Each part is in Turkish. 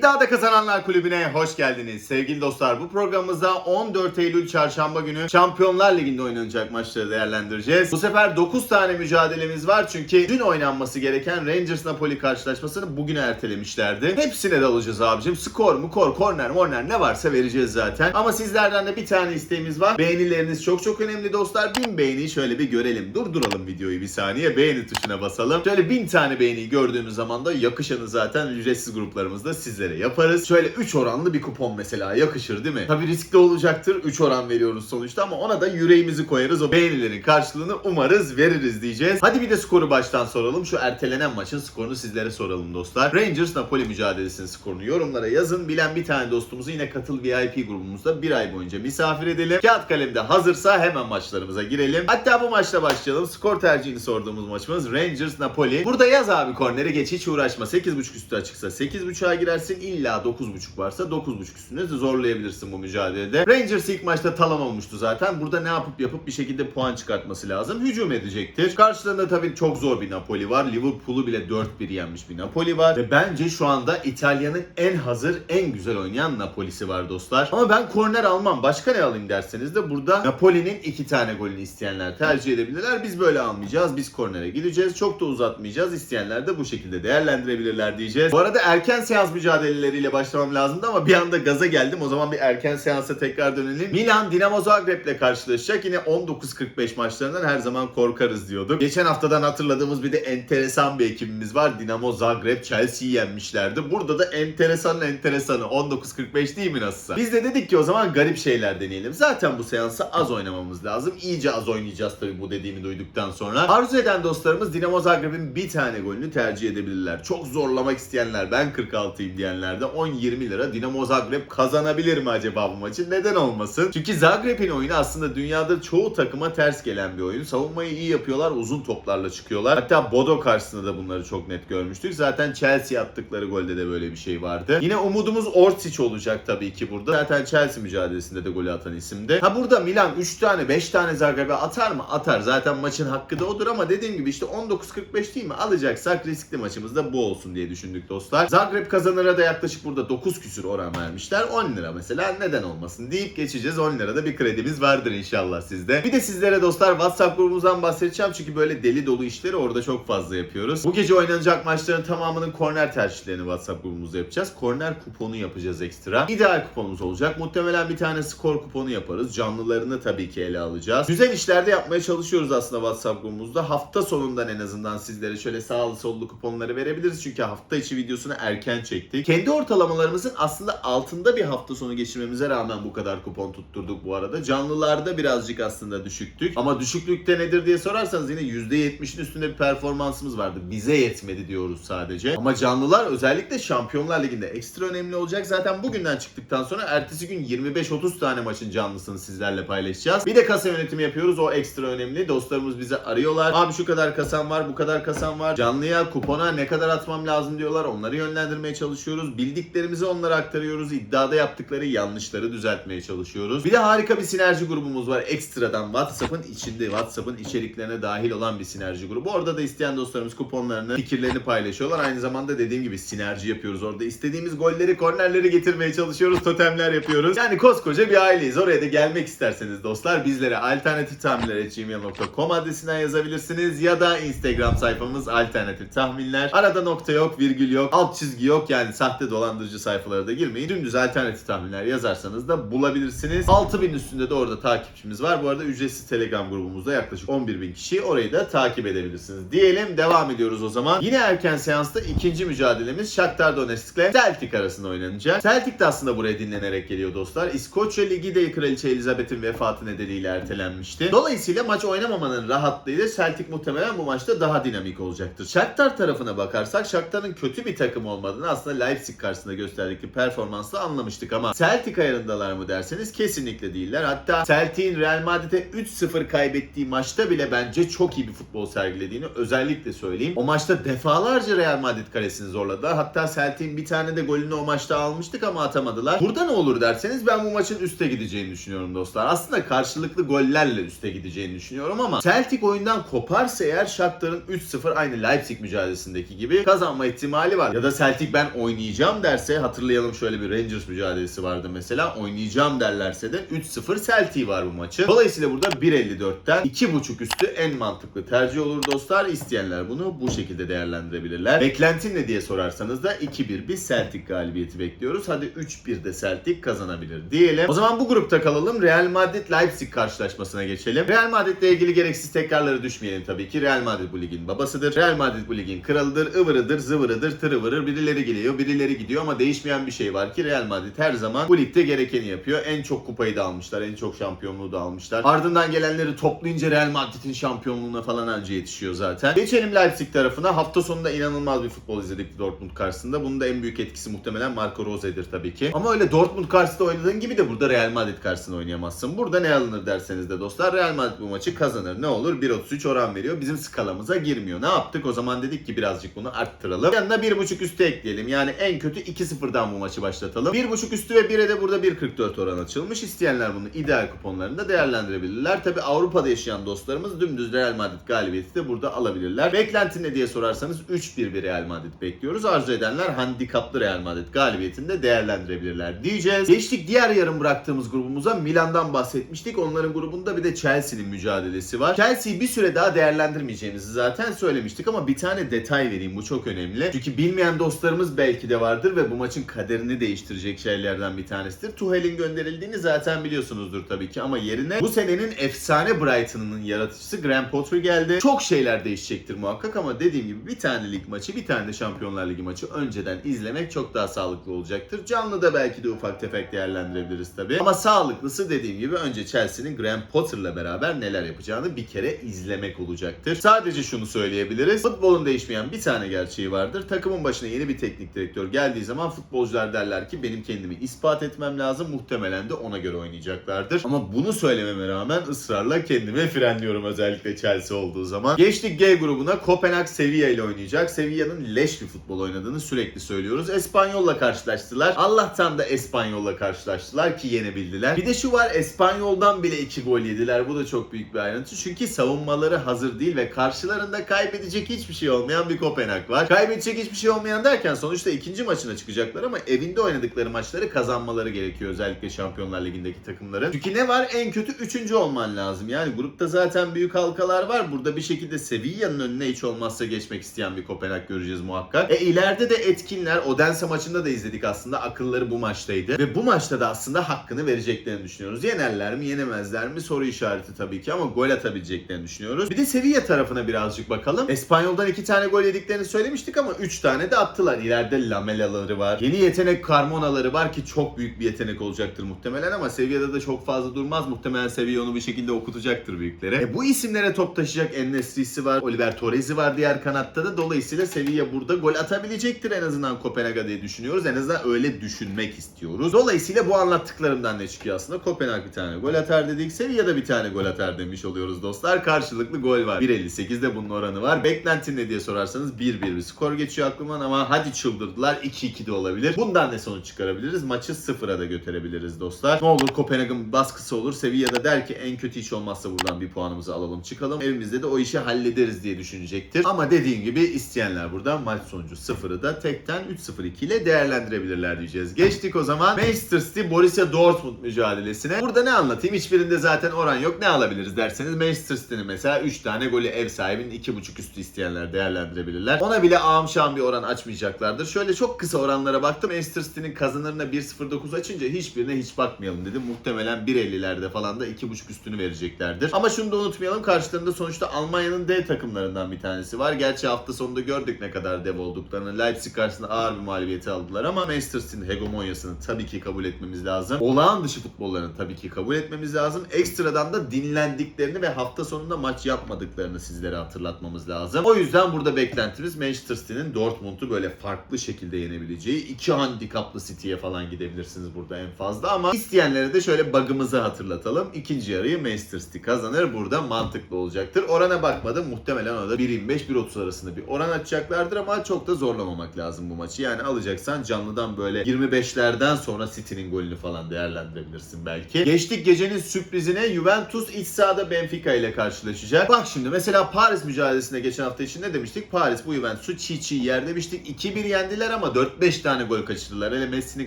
İddiada Kazananlar Kulübü'ne hoş geldiniz. Sevgili dostlar bu programımızda 14 Eylül Çarşamba günü Şampiyonlar Ligi'nde oynanacak maçları değerlendireceğiz. Bu sefer 9 tane mücadelemiz var çünkü dün oynanması gereken Rangers Napoli karşılaşmasını bugüne ertelemişlerdi. Hepsine de alacağız abicim. Skor, mukor, korner, morner ne varsa vereceğiz zaten. Ama sizlerden de bir tane isteğimiz var. Beğenileriniz çok çok önemli dostlar. 1000 beğeniyi şöyle bir görelim. Durduralım videoyu bir saniye. Beğeni tuşuna basalım. Şöyle 1000 tane beğeniyi gördüğümüz zaman da yakışanı zaten ücretsiz gruplarımızda sizlere yaparız. Şöyle 3 oranlı bir kupon mesela yakışır değil mi? Tabi riskli olacaktır. 3 oran veriyoruz sonuçta ama ona da yüreğimizi koyarız. O beğenilerin karşılığını umarız veririz diyeceğiz. Hadi bir de skoru baştan soralım. Şu ertelenen maçın skorunu sizlere soralım dostlar. Rangers Napoli mücadelesinin skorunu yorumlara yazın. Bilen bir tane dostumuzu yine katıl VIP grubumuzda bir ay boyunca misafir edelim. Kağıt kalemde hazırsa hemen maçlarımıza girelim. Hatta bu maçla başlayalım. Skor tercihini sorduğumuz maçımız Rangers Napoli. Burada yaz abi korneri geç hiç uğraşma. 8.5 üstü açıksa 8.5'a girersin. İlla 9.5 varsa 9.5 üstüne zorlayabilirsin bu mücadelede. Rangers ilk maçta talan olmuştu zaten. Burada ne yapıp yapıp bir şekilde puan çıkartması lazım. Hücum edecektir. Karşılarında tabii çok zor bir Napoli var. Liverpool'u bile 4-1 yenmiş bir Napoli var. Ve bence şu anda İtalya'nın en hazır, en güzel oynayan Napoli'si var dostlar. Ama ben korner almam. Başka ne alayım derseniz de burada Napoli'nin iki tane golünü isteyenler tercih edebilirler. Biz böyle almayacağız. Biz kornere gideceğiz. Çok da uzatmayacağız. İsteyenler de bu şekilde değerlendirebilirler diyeceğiz. Bu arada erken seans mücadeleleriyle başlamam lazımdı ama bir anda gaza geldim. O zaman bir erken seansa tekrar dönelim. Milan Dinamo Zagreb'le karşılaşacak. Yine 19.45 maçlarından her zaman korkarız diyorduk. Geçen haftadan hatırladığımız bir de enteresan bir ekibimiz var. Dinamo Zagreb Chelsea'yi yenmişlerdi. Burada da enteresan enteresanı 19.45 değil mi nasılsa? Biz de dedik ki o zaman garip şeyler deneyelim. Zaten bu seansa az oynamamız lazım. İyice az oynayacağız tabii bu dediğimi duyduktan sonra. Arzu eden dostlarımız Dinamo Zagreb'in bir tane golünü tercih edebilirler. Çok zorlamak isteyenler ben 46'yım diyenler de 10-20 lira Dinamo Zagreb kazanabilir mi acaba bu maçı? Neden olmasın? Çünkü Zagreb'in oyunu aslında dünyada çoğu takıma ters gelen bir oyun. Savunmayı iyi yapıyorlar, uzun toplarla çıkıyorlar. Hatta Bodo karşısında da bunları çok net görmüştük. Zaten Chelsea attıkları golde de böyle bir şey vardı. Yine umudumuz Orsic olacak tabii ki burada. Zaten Chelsea mücadelesinde de golü atan isimde. Ha burada Milan 3 tane 5 tane Zagreb'e atar mı? Atar. Zaten maçın hakkı da odur ama dediğim gibi işte 19.45 değil mi? Alacaksak riskli maçımız da bu olsun diye düşündük dostlar. Zagreb kazanıra da yaklaşık burada 9 küsür oran vermişler. 10 lira mesela neden olmasın deyip geçeceğiz. 10 lirada bir kredimiz vardır inşallah sizde. Bir de sizlere dostlar WhatsApp grubumuzdan bahsedeceğim çünkü böyle deli dolu işleri orada çok fazla yapıyoruz. Bu gece oynanacak maçların tamamının korner tercihlerini WhatsApp grubumuzda yapacağız. Korner kuponu yapacağız ekstra. İdeal kuponumuz olacak. Muhtemelen bir tane skor kuponu yaparız. Canlılarını tabii ki ele alacağız. Güzel işlerde yapmaya çalışıyoruz aslında WhatsApp grubumuzda. Hafta sonundan en azından sizlere şöyle sağlı sollu kuponları verebiliriz. Çünkü hafta içi videosunu erken çektik. Kendi ortalamalarımızın aslında altında bir hafta sonu geçirmemize rağmen bu kadar kupon tutturduk bu arada. Canlılarda birazcık aslında düşüktük. Ama düşüklükte nedir diye sorarsanız yine %70'in üstünde bir performansımız vardı. Bize yetmedi diyoruz sadece. Ama canlılar özellikle Şampiyonlar Ligi'nde ekstra önemli olacak. Zaten bugünden çıktıktan sonra ertesi gün 25-30 tane maçın canlısını sizlerle paylaşacağız. Bir de kasa yönetimi yapıyoruz. O ekstra önemli. Dostlarımız bize arıyorlar. Abi şu kadar kasam var, bu kadar kasam var. Canlıya, kupona ne kadar atmam lazım diyorlar. Onları yönlendirmeye çalışıyoruz. Bildiklerimizi onlara aktarıyoruz. İddiada yaptıkları yanlışları düzeltmeye çalışıyoruz. Bir de harika bir sinerji grubumuz var. Ekstradan WhatsApp'ın içinde, WhatsApp'ın içeriklerine dahil olan bir sinerji grubu. Orada da isteyen dostlarımız kuponlarını, fikirlerini paylaşıyorlar. Aynı zamanda dediğim gibi sinerji yapıyoruz. Orada istediğimiz golleri, kornerleri getirmeye çalışıyoruz. Totemler yapıyoruz. Yani koskoca bir aileyiz. Oraya da gelmek isterseniz dostlar bizlere alternatif tahminler.gmail.com adresinden yazabilirsiniz. Ya da Instagram sayfamız alternatif tahminler. Arada nokta yok, virgül yok, alt çizgi yok. Yani sahte dolandırıcı sayfalara da girmeyin. Dümdüz alternatif tahminler yazarsanız da bulabilirsiniz. 6000 üstünde de orada takipçimiz var. Bu arada ücretsiz Telegram grubumuzda yaklaşık 11.000 kişi. Orayı da takip edebilirsiniz. Diyelim devam ediyoruz o zaman. Yine erken seansta ikinci mücadelemiz Shakhtar Donetsk ile Celtic arasında oynanacak. Celtic de aslında buraya dinlenerek geliyor dostlar. İskoçya Ligi de Kraliçe Elizabeth'in vefatı nedeniyle ertelenmişti. Dolayısıyla maç oynamamanın rahatlığıyla Celtic muhtemelen bu maçta daha dinamik olacaktır. Shakhtar tarafına bakarsak Shakhtar'ın kötü bir takım olmadığını aslında Leipzig karşısında gösterdikleri performansla anlamıştık ama Celtic ayarındalar mı derseniz kesinlikle değiller. Hatta Celtic'in Real Madrid'e 3-0 kaybettiği maçta bile bence çok iyi bir futbol sergilediğini özellikle söyleyeyim. O maçta defalarca Real Madrid kalesini zorladılar. Hatta Celtic'in bir tane de golünü o maçta almıştık ama atamadılar. Burada ne olur derseniz ben bu maçın üste gideceğini düşünüyorum dostlar. Aslında karşılıklı gollerle üste gideceğini düşünüyorum ama Celtic oyundan koparsa eğer Shakhtar'ın 3-0 aynı Leipzig mücadelesindeki gibi kazanma ihtimali var. Ya da Celtic ben oynayacağım oynayacağım derse hatırlayalım şöyle bir Rangers mücadelesi vardı mesela. Oynayacağım derlerse de 3-0 Celtic var bu maçı. Dolayısıyla burada 1.54'ten 2.5 üstü en mantıklı tercih olur dostlar. İsteyenler bunu bu şekilde değerlendirebilirler. Beklentin ne diye sorarsanız da 2-1 bir Celtic galibiyeti bekliyoruz. Hadi 3-1 de Celtic kazanabilir diyelim. O zaman bu grupta kalalım. Real Madrid Leipzig karşılaşmasına geçelim. Real Madrid ile ilgili gereksiz tekrarları düşmeyelim tabii ki. Real Madrid bu ligin babasıdır. Real Madrid bu ligin kralıdır. ıvırıdır, zıvırıdır, tırıvırır. Birileri geliyor, birileri gidiyor ama değişmeyen bir şey var ki Real Madrid her zaman bu ligde gerekeni yapıyor. En çok kupayı da almışlar, en çok şampiyonluğu da almışlar. Ardından gelenleri toplayınca Real Madrid'in şampiyonluğuna falan anca yetişiyor zaten. Geçelim Leipzig tarafına. Hafta sonunda inanılmaz bir futbol izledik Dortmund karşısında. Bunun da en büyük etkisi muhtemelen Marco Rose'dir tabii ki. Ama öyle Dortmund karşısında oynadığın gibi de burada Real Madrid karşısında oynayamazsın. Burada ne alınır derseniz de dostlar Real Madrid bu maçı kazanır. Ne olur? 1.33 oran veriyor. Bizim skalamıza girmiyor. Ne yaptık? O zaman dedik ki birazcık bunu arttıralım. Yanına 1.5 üstü ekleyelim. Yani en kötü 2-0'dan bu maçı başlatalım. 1.5 üstü ve 1'e de burada 1.44 oran açılmış. İsteyenler bunu ideal kuponlarında değerlendirebilirler. Tabi Avrupa'da yaşayan dostlarımız dümdüz Real Madrid galibiyeti de burada alabilirler. Beklenti ne diye sorarsanız 3-1 bir Real Madrid bekliyoruz. Arzu edenler handikaplı Real Madrid galibiyetini de değerlendirebilirler diyeceğiz. Geçtik diğer yarım bıraktığımız grubumuza. Milan'dan bahsetmiştik. Onların grubunda bir de Chelsea'nin mücadelesi var. Chelsea'yi bir süre daha değerlendirmeyeceğimizi zaten söylemiştik ama bir tane detay vereyim. Bu çok önemli. Çünkü bilmeyen dostlarımız belki de vardır ve bu maçın kaderini değiştirecek şeylerden bir tanesidir. Tuhel'in gönderildiğini zaten biliyorsunuzdur tabii ki ama yerine bu senenin efsane Brighton'ın yaratıcısı Graham Potter geldi. Çok şeyler değişecektir muhakkak ama dediğim gibi bir tane lig maçı, bir tane de Şampiyonlar Ligi maçı önceden izlemek çok daha sağlıklı olacaktır. Canlı da belki de ufak tefek değerlendirebiliriz tabii. Ama sağlıklısı dediğim gibi önce Chelsea'nin Graham Potter'la beraber neler yapacağını bir kere izlemek olacaktır. Sadece şunu söyleyebiliriz. Futbolun değişmeyen bir tane gerçeği vardır. Takımın başına yeni bir teknik direktör geldiği zaman futbolcular derler ki benim kendimi ispat etmem lazım. Muhtemelen de ona göre oynayacaklardır. Ama bunu söylememe rağmen ısrarla kendime frenliyorum özellikle Chelsea olduğu zaman. Geçtik G grubuna. Kopenhag Sevilla ile oynayacak. Sevilla'nın leş bir futbol oynadığını sürekli söylüyoruz. Espanyol'la karşılaştılar. Allah'tan da Espanyol'la karşılaştılar ki yenebildiler. Bir de şu var Espanyol'dan bile 2 gol yediler. Bu da çok büyük bir ayrıntı. Çünkü savunmaları hazır değil ve karşılarında kaybedecek hiçbir şey olmayan bir Kopenhag var. Kaybedecek hiçbir şey olmayan derken sonuçta ikinci maçına çıkacaklar ama evinde oynadıkları maçları kazanmaları gerekiyor özellikle Şampiyonlar Ligi'ndeki takımların. Çünkü ne var? En kötü üçüncü olman lazım. Yani grupta zaten büyük halkalar var. Burada bir şekilde Sevilla'nın önüne hiç olmazsa geçmek isteyen bir Kopenhag göreceğiz muhakkak. E ileride de etkinler Odense maçında da izledik aslında. Akılları bu maçtaydı. Ve bu maçta da aslında hakkını vereceklerini düşünüyoruz. Yenerler mi yenemezler mi soru işareti tabii ki ama gol atabileceklerini düşünüyoruz. Bir de Sevilla tarafına birazcık bakalım. Espanyol'dan iki tane gol yediklerini söylemiştik ama üç tane de attılar. İleride Lamelaları var. Yeni yetenek Carmona'ları var ki çok büyük bir yetenek olacaktır muhtemelen ama Sevilla'da da çok fazla durmaz. Muhtemelen Sevilla onu bir şekilde okutacaktır büyüklere. E bu isimlere top taşıyacak Ennesri'si var. Oliver Torres'i var diğer kanatta da. Dolayısıyla Sevilla burada gol atabilecektir en azından Kopenhag'a diye düşünüyoruz. En azından öyle düşünmek istiyoruz. Dolayısıyla bu anlattıklarımdan ne çıkıyor aslında? Kopenhag bir tane gol atar dedik. Sevilla bir tane gol atar demiş oluyoruz dostlar. Karşılıklı gol var. 1.58'de bunun oranı var. Beklentin ne diye sorarsanız 1-1 bir skor geçiyor aklımdan ama hadi çıldırdılar 2-2 de olabilir. Bundan ne sonuç çıkarabiliriz? Maçı sıfıra da götürebiliriz dostlar. Ne olur Kopenhag'ın baskısı olur. Sevilla'da der ki en kötü hiç olmazsa buradan bir puanımızı alalım çıkalım. Evimizde de o işi hallederiz diye düşünecektir. Ama dediğim gibi isteyenler burada maç sonucu sıfırı da tekten 3-0-2 ile değerlendirebilirler diyeceğiz. Geçtik o zaman Manchester City Borussia Dortmund mücadelesine. Burada ne anlatayım? Hiçbirinde zaten oran yok. Ne alabiliriz derseniz Manchester City'nin mesela 3 tane golü ev sahibinin 2.5 üstü isteyenler değerlendirebilirler. Ona bile ağam bir oran açmayacaklardır. Şöyle çok kısa oranlara baktım. Manchester City'nin kazanırına 1.09 açınca hiçbirine hiç bakmayalım dedim. Muhtemelen 1.50'lerde falan da 2.5 üstünü vereceklerdir. Ama şunu da unutmayalım. Karşılarında sonuçta Almanya'nın D takımlarından bir tanesi var. Gerçi hafta sonunda gördük ne kadar dev olduklarını. Leipzig karşısında ağır bir mağlubiyeti aldılar ama Manchester City'nin hegemonyasını tabii ki kabul etmemiz lazım. Olağan dışı futbollarını tabii ki kabul etmemiz lazım. Ekstradan da dinlendiklerini ve hafta sonunda maç yapmadıklarını sizlere hatırlatmamız lazım. O yüzden burada beklentimiz Manchester City'nin Dortmund'u böyle farklı şekilde yenebileceği. iki handikaplı City'ye falan gidebilirsiniz burada en fazla ama isteyenlere de şöyle bug'ımızı hatırlatalım. İkinci yarıyı Manchester City kazanır. Burada mantıklı olacaktır. Orana bakmadım. Muhtemelen orada 1.25-1.30 arasında bir oran açacaklardır ama çok da zorlamamak lazım bu maçı. Yani alacaksan canlıdan böyle 25'lerden sonra City'nin golünü falan değerlendirebilirsin belki. Geçtik gecenin sürprizine Juventus iç sahada Benfica ile karşılaşacak. Bak şimdi mesela Paris mücadelesinde geçen hafta için ne demiştik? Paris bu Juventus'u çiğ çiğ yer demiştik. 2-1 yendiler ama ama 4-5 tane gol kaçırdılar. Hele Messi'nin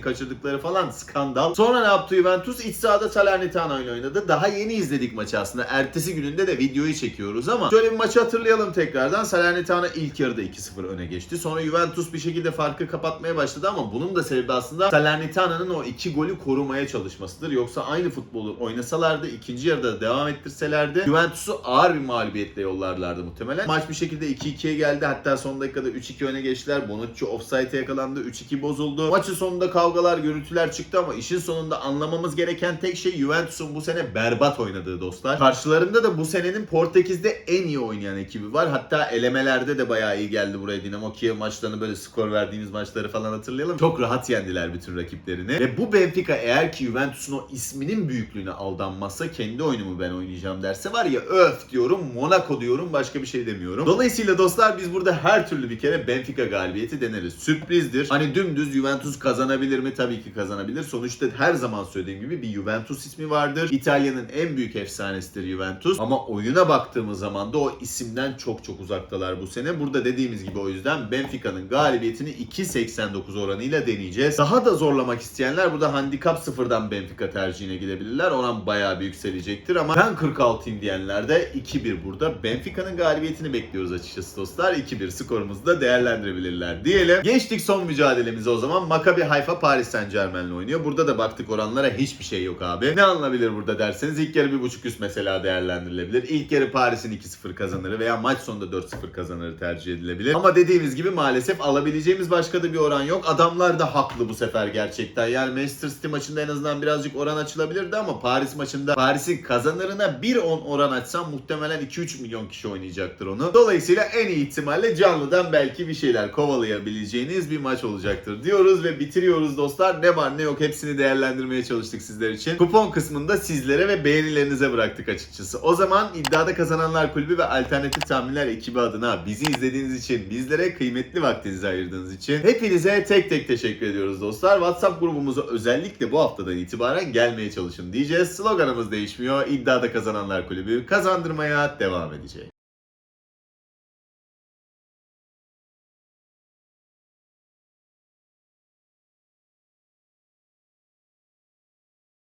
kaçırdıkları falan skandal. Sonra ne yaptı Juventus? İç sahada Salernitana ile oynadı. Daha yeni izledik maçı aslında. Ertesi gününde de videoyu çekiyoruz ama şöyle bir maçı hatırlayalım tekrardan. Salernitana ilk yarıda 2-0 öne geçti. Sonra Juventus bir şekilde farkı kapatmaya başladı ama bunun da sebebi aslında Salernitana'nın o iki golü korumaya çalışmasıdır. Yoksa aynı futbolu oynasalardı, ikinci yarıda devam ettirselerdi Juventus'u ağır bir mağlubiyetle yollarlardı muhtemelen. Maç bir şekilde 2-2'ye geldi. Hatta son dakikada 3-2 öne geçtiler. Bonucci offside'e yakalandı. 3-2 bozuldu. Maçın sonunda kavgalar, gürültüler çıktı ama işin sonunda anlamamız gereken tek şey Juventus'un bu sene berbat oynadığı dostlar. Karşılarında da bu senenin Portekiz'de en iyi oynayan ekibi var. Hatta elemelerde de bayağı iyi geldi buraya Dinamo Kiev maçlarını böyle skor verdiğimiz maçları falan hatırlayalım. Çok rahat yendiler bütün rakiplerini. Ve bu Benfica eğer ki Juventus'un o isminin büyüklüğüne aldanmazsa kendi oyunumu ben oynayacağım derse var ya öf diyorum Monaco diyorum başka bir şey demiyorum. Dolayısıyla dostlar biz burada her türlü bir kere Benfica galibiyeti deneriz. Sürprizdir. Hani dümdüz Juventus kazanabilir mi? Tabii ki kazanabilir. Sonuçta her zaman söylediğim gibi bir Juventus ismi vardır. İtalya'nın en büyük efsanesidir Juventus. Ama oyuna baktığımız zaman da o isimden çok çok uzaktalar bu sene. Burada dediğimiz gibi o yüzden Benfica'nın galibiyetini 2.89 oranıyla deneyeceğiz. Daha da zorlamak isteyenler burada handikap sıfırdan Benfica tercihine gidebilirler. Oran bayağı bir yükselecektir ama ben 46'yım diyenler de 2-1 burada. Benfica'nın galibiyetini bekliyoruz açıkçası dostlar. 2-1 skorumuzu da değerlendirebilirler diyelim. Geçtik son mücadelemize o zaman. Maccabi Haifa Paris Saint Germain'le oynuyor. Burada da baktık oranlara hiçbir şey yok abi. Ne alınabilir burada derseniz ilk yarı 1.5 üst mesela değerlendirilebilir. İlk yarı Paris'in 2-0 kazanırı veya maç sonunda 4-0 kazanırı tercih edilebilir. Ama dediğimiz gibi maalesef alabileceğimiz başka da bir oran yok. Adamlar da haklı bu sefer gerçekten. Yani Manchester City maçında en azından birazcık oran açılabilirdi ama Paris maçında Paris'in kazanırına 1-10 oran açsam muhtemelen 2-3 milyon kişi oynayacaktır onu. Dolayısıyla en iyi ihtimalle canlıdan belki bir şeyler kovalayabileceğiniz bir maç olacaktır diyoruz ve bitiriyoruz dostlar. Ne var ne yok hepsini değerlendirmeye çalıştık sizler için. Kupon kısmında sizlere ve beğenilerinize bıraktık açıkçası. O zaman iddiada kazananlar kulübü ve alternatif tahminler ekibi adına bizi izlediğiniz için, bizlere kıymetli vaktinizi ayırdığınız için hepinize tek tek teşekkür ediyoruz dostlar. WhatsApp grubumuza özellikle bu haftadan itibaren gelmeye çalışın diyeceğiz. Sloganımız değişmiyor. İddiada kazananlar kulübü kazandırmaya devam edecek.